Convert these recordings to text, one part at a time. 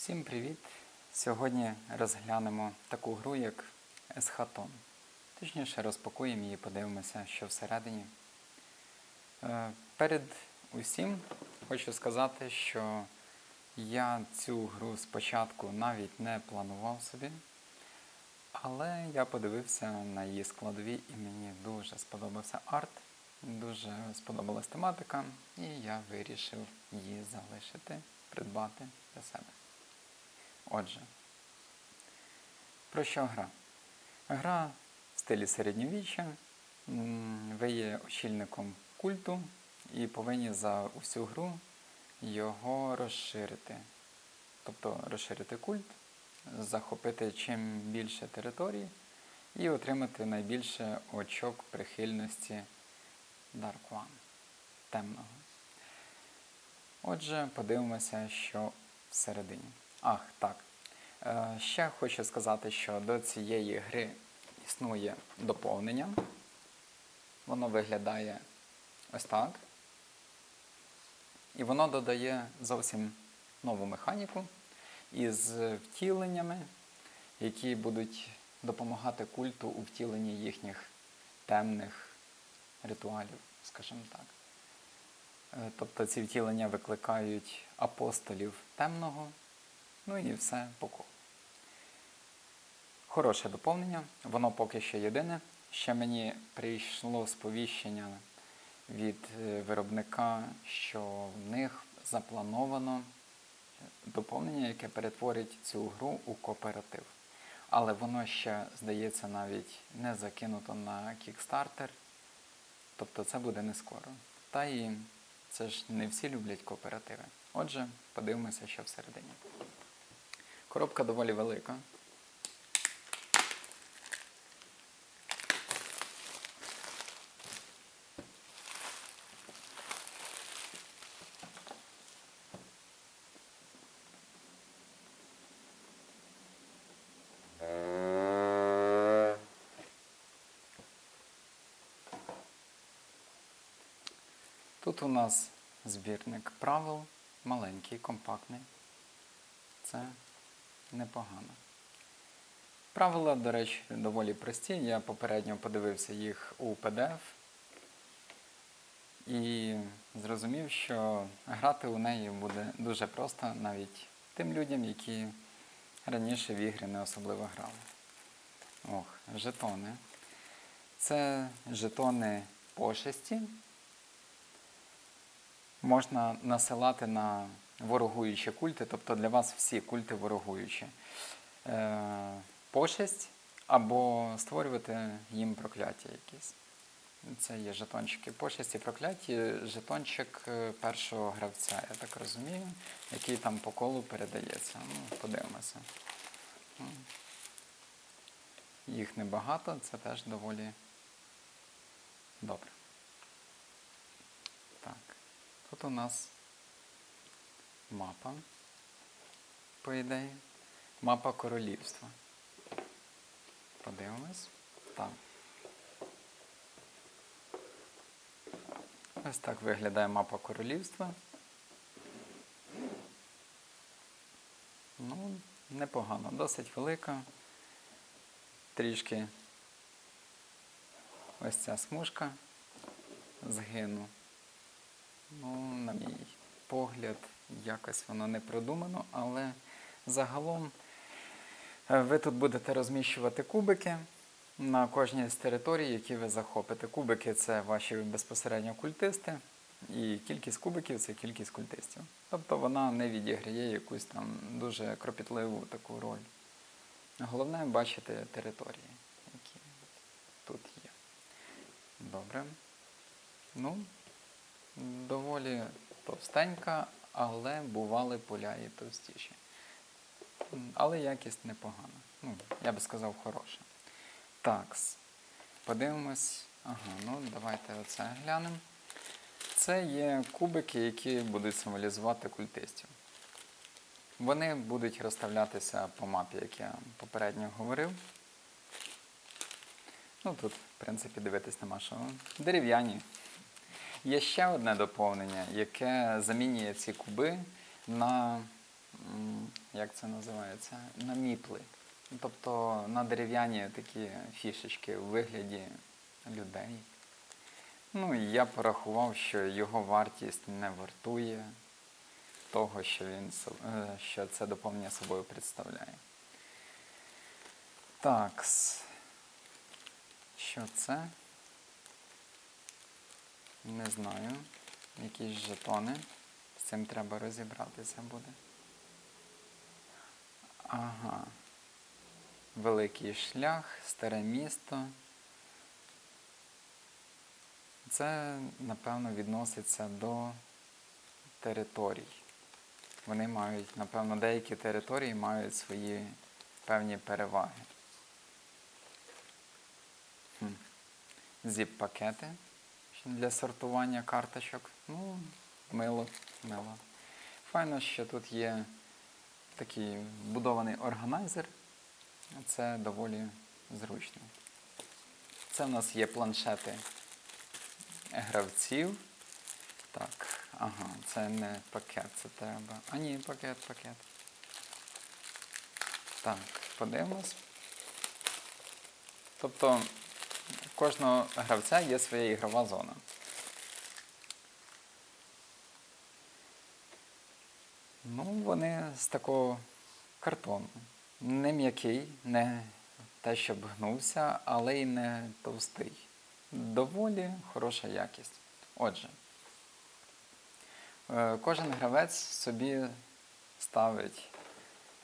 Всім привіт! Сьогодні розглянемо таку гру, як Есхатон. Точніше, розпакуємо її, подивимося, що всередині. Е, Перед усім хочу сказати, що я цю гру спочатку навіть не планував собі, але я подивився на її складові і мені дуже сподобався арт, дуже сподобалась тематика, і я вирішив її залишити, придбати для себе. Отже, про що гра? Гра в стилі середньовіччя. Ви є очільником культу і повинні за усю гру його розширити. Тобто розширити культ, захопити чим більше територій і отримати найбільше очок прихильності Dark One темного. Отже, подивимося, що всередині. Ах, так. Е, Ще хочу сказати, що до цієї гри існує доповнення. Воно виглядає ось так. І воно додає зовсім нову механіку із втіленнями, які будуть допомагати культу у втіленні їхніх темних ритуалів, скажімо так. Е, Тобто ці втілення викликають апостолів темного, ну і все по. Хороше доповнення, воно поки що єдине. Ще мені прийшло сповіщення від е, виробника, що в них заплановано доповнення, яке перетворить цю гру у кооператив. Але воно ще, здається, навіть не закинуто на Kickstarter. Тобто це буде не скоро. Та і це ж не всі люблять кооперативи. Отже, подивимося, що всередині. Коробка доволі велика. Тут у нас збірник правил, маленький, компактний. Це непогано. Правила, до речі, доволі прості. Я попередньо подивився їх у PDF і зрозумів, що грати у неї буде дуже просто навіть тим людям, які раніше в ігри не особливо грали. Ох, жетони. Це жетони пошесті. Можна насилати на ворогуючі культи, тобто для вас всі культи ворогуючі. Е, пошесть або створювати їм прокляття якісь. Це є жетончики пошесті, прокляті, жетончик е, першого гравця, я так розумію, який там по колу передається. Ну, подивимося. Їх небагато, це теж доволі добре. Так. Тут у нас мапа, по ідеї. Мапа королівства. Подивимось. Так. Ось так виглядає мапа королівства. Ну, непогано, досить велика. Трішки ось ця смужка згину. Ну, на мій погляд, якось воно не продумано, але загалом е, ви тут будете розміщувати кубики на кожній з територій, які ви захопите. Кубики це ваші безпосередньо культисти, і кількість кубиків це кількість культистів. Тобто вона не відіграє якусь там дуже кропітливу таку роль. Головне бачити території, які тут є. Добре. Ну, доволі товстенька, але бували поля і товстіші. Але якість непогана. Ну, я би сказав, хороша. Такс. Подивимось. Ага, ну давайте оце глянемо. Це є кубики, які будуть символізувати культистів. Вони будуть розставлятися по мапі, як я попередньо говорив. Ну тут, в принципі, дивитись нема що. Дерев'яні. Є ще одне доповнення, яке замінює ці куби на як це називається, на міпли. Тобто на дерев'яні такі фішечки у вигляді людей. Ну і я порахував, що його вартість не вартує того, що, він, е, що це доповнення собою представляє. Так. Що це? Не знаю. Якісь жетони. З цим треба розібратися буде. Ага. Великий шлях, старе місто. Це, напевно, відноситься до територій. Вони мають, напевно, деякі території мають свої певні переваги. Зіп-пакети для сортування карточок. Ну, мило, мило. Файно, що тут є такий вбудований органайзер. Це доволі зручно. Це в нас є планшети гравців. Так, ага, це не пакет, це треба. А ні, пакет, пакет. Так, подивимось. Тобто у кожного гравця є своя ігрова зона. Ну, вони з такого картону. Не м'який, не те, щоб гнувся, але й не товстий. Доволі хороша якість. Отже, е, кожен гравець собі ставить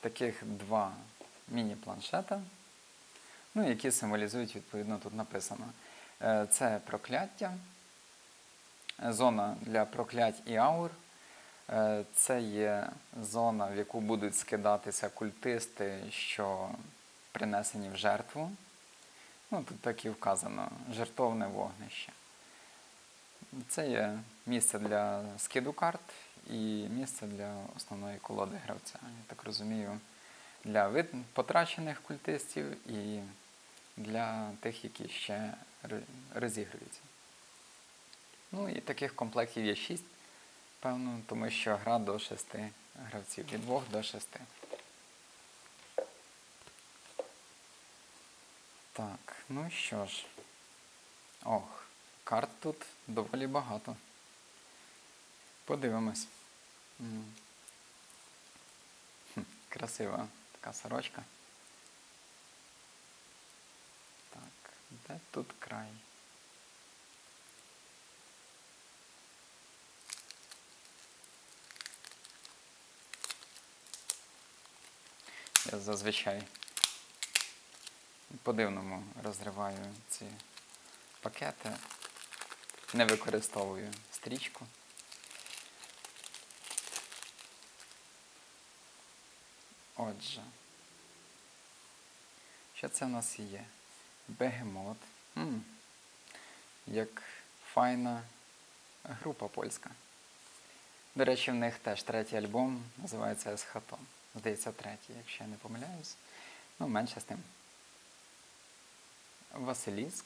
таких два міні-планшета, ну, які символізують, відповідно, тут написано. Е, Це прокляття, зона для проклять і аур. Е, Це є зона, в яку будуть скидатися культисти, що принесені в жертву. Ну, тут так і вказано жертовне вогнище. Це є місце для скиду карт і місце для основної колоди гравця. Я так розумію, для вид... потрачених культистів і для тих, які ще розігруються. Ну і таких комплектів є 6, певно, тому що гра до 6 гравців, від 2 до 6. Так, ну що ж. Ох, карт тут доволі багато. Подивимось. Красива така сорочка. Так, де тут край? Я зазвичай по-дивному розриваю ці пакети, не використовую стрічку. Отже, що це в нас є? Бегемот. м Як файна група польська. До речі, в них теж третій альбом називається Есхатон. Здається, третій, якщо я не помиляюсь. Ну, менше з тим. Василіск.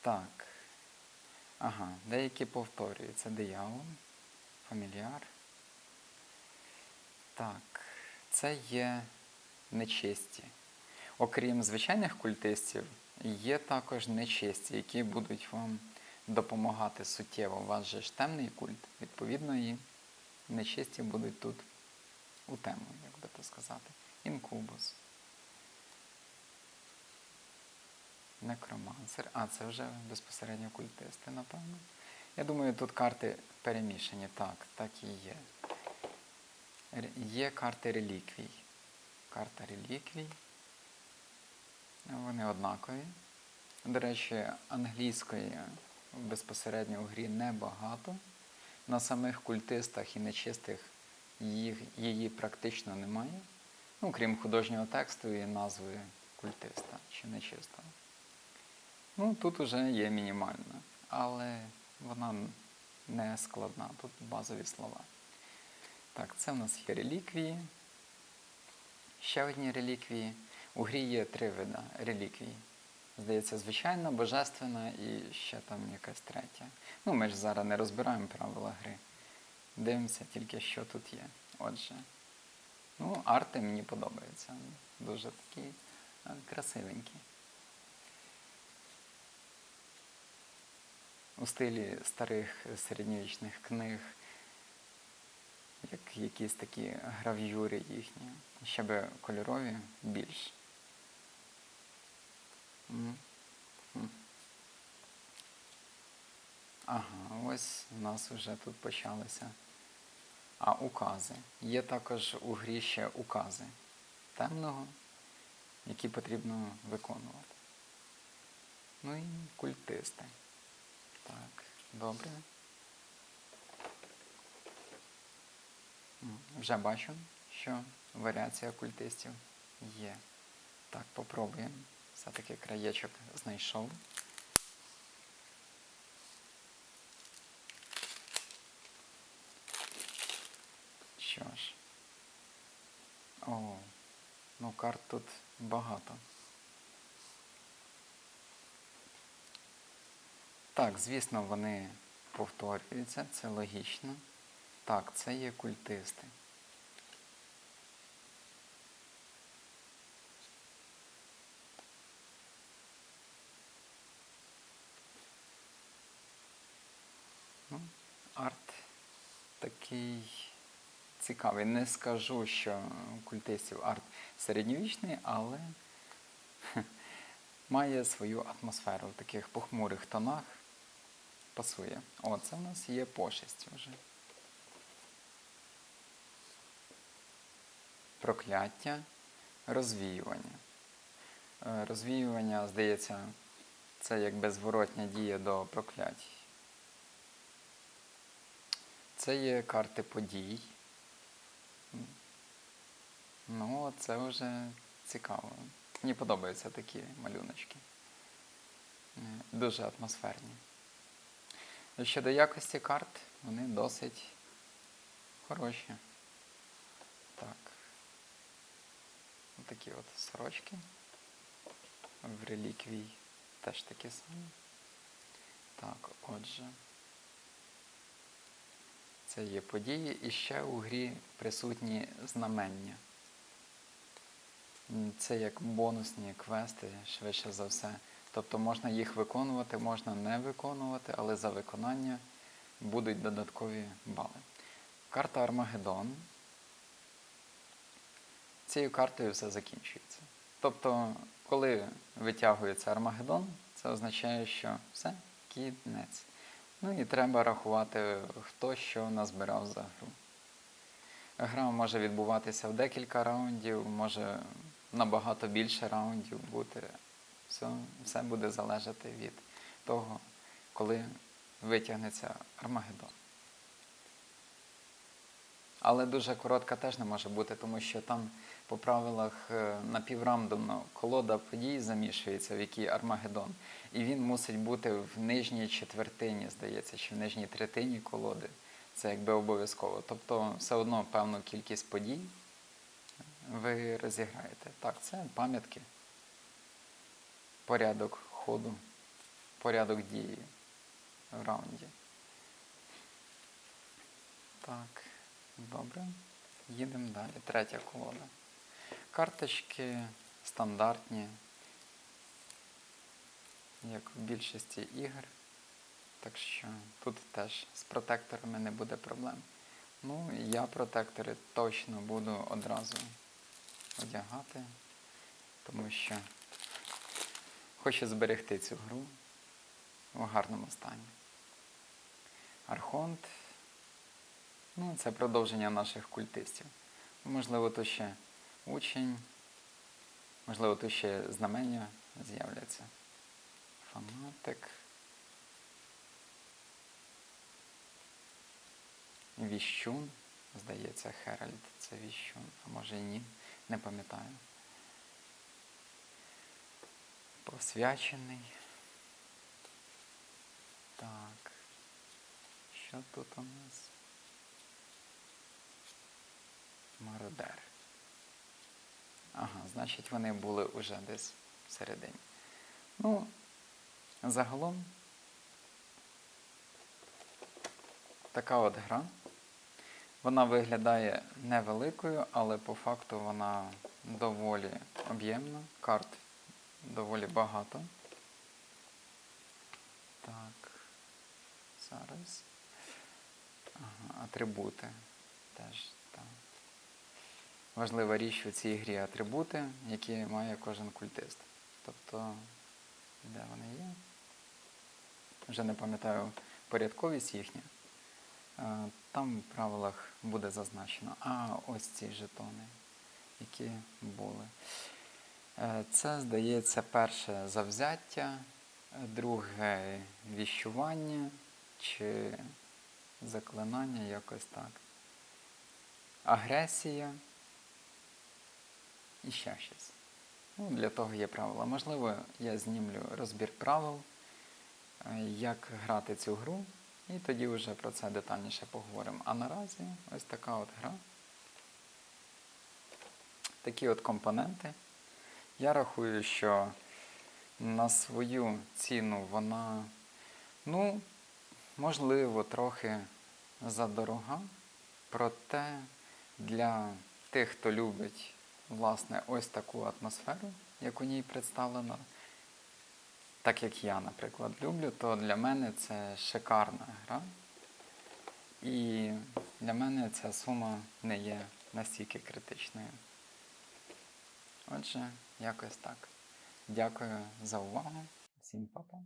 Так. Ага, деякі повторюються. Диявол, фамільяр. Так, це є нечисті. Окрім звичайних культистів, є також нечисті, які будуть вам допомагати суттєво. У вас же ж темний культ, відповідно, і нечисті будуть тут у тему, як би то сказати. Інкубус. Некромансер. А, це вже безпосередньо культисти, напевно. Я думаю, тут карти перемішані. Так, так і є. Є карти реліквій. Карта реліквій. Вони однакові. До речі, англійської безпосередньо у грі небагато. На самих культистах і нечистих їх, її практично немає. Ну, крім художнього тексту і назви культиста чи нечистого. Ну, тут вже є мінімальна, але вона не складна, тут базові слова. Так, це в нас є реліквії. Ще одні реліквії. У грі є три види реліквій. Здається, звичайна, божественна і ще там якась третя. Ну, ми ж зараз не розбираємо правила гри. Дивимося тільки, що тут є. Отже. Ну, арти мені подобаються. Дуже такі е, красивенькі. У стилі старих середньовічних книг, як якісь такі грав'юри їхні. Ще би кольорові більш. Ага, ось у нас вже тут почалися. А укази. Є також у грі ще укази темного, які потрібно виконувати. Ну і культисти. Так, добре. Вже бачу, що варіація культистів є. Так, попробуємо. Все-таки краєчок знайшов. Що ж. О, ну карт тут багато. Так, звісно, вони повторюються, це логічно. Так, це є культисти. Ну, арт такий цікавий. Не скажу, що культистів арт середньовічний, але має свою атмосферу в таких похмурих тонах. Пасує. О, це в нас є пошесть вже. Прокляття, розвіювання. Е, Розвіювання, здається, це як безворотня дія до проклять. Це є карти подій. Ну, це вже цікаво. Мені подобаються такі малюночки. Дуже атмосферні. Щодо якості карт, вони досить хороші. Так. Такі от сорочки. В реліквій теж такі самі. Так, отже. Це є події. І ще у грі присутні знамення. Це як бонусні квести, швидше за все. Тобто можна їх виконувати, можна не виконувати, але за виконання будуть додаткові бали. Карта Армагеддон. Цією картою все закінчується. Тобто, коли витягується Армагеддон, це означає, що все, кінець. Ну і треба рахувати, хто що назбирав за гру. Гра може відбуватися в декілька раундів, може набагато більше раундів бути. Все, все буде залежати від того, коли витягнеться Армагеддон. Але дуже коротка теж не може бути, тому що там по правилах е, напіврандомно колода подій замішується, в якій Армагеддон. І він мусить бути в нижній четвертині, здається, чи в нижній третині колоди. Це якби обов'язково. Тобто все одно певну кількість подій ви розіграєте. Так, це пам'ятки, порядок ходу, порядок дії в раунді. Так, добре. Їдемо далі. Третя колода. Карточки стандартні, як в більшості ігор. Так що тут теж з протекторами не буде проблем. Ну, я протектори точно буду одразу одягати, тому що хочу зберегти цю гру в гарному стані. Архонт, ну, це продовження наших культистів. Можливо, то ще учень, можливо, тут ще знамення з'являться. Фанатик. Віщун, здається, Херальд це Віщун, а може і ні, не пам'ятаю. Посвячений. Так. Що тут у нас? Мародер. Ага, значить вони були уже десь всередині. Ну, загалом така от гра. Вона виглядає невеликою, але по факту вона доволі об'ємна. Карт доволі багато. Так. Зараз. Ага, атрибути. Теж так. Важлива річ у цій грі атрибути, які має кожен культист. Тобто, де вони є? Вже не пам'ятаю порядковість їхня. Е, Там в правилах буде зазначено. А ось ці жетони, які були. Е, Це, здається, перше завзяття, друге віщування чи заклинання, якось так. Агресія і ще щось. Ну, для того є правила. Можливо, я знімлю розбір правил, е, як грати цю гру, і тоді вже про це детальніше поговоримо. А наразі ось така от гра. Такі от компоненти. Я рахую, що на свою ціну вона, ну, можливо, трохи задорога. Проте для тих, хто любить власне ось таку атмосферу, як у ній представлено, так як я, наприклад, люблю, то для мене це шикарна гра. І для мене ця сума не є настільки критичною. Отже, якось так. Дякую за увагу. Всім па-па.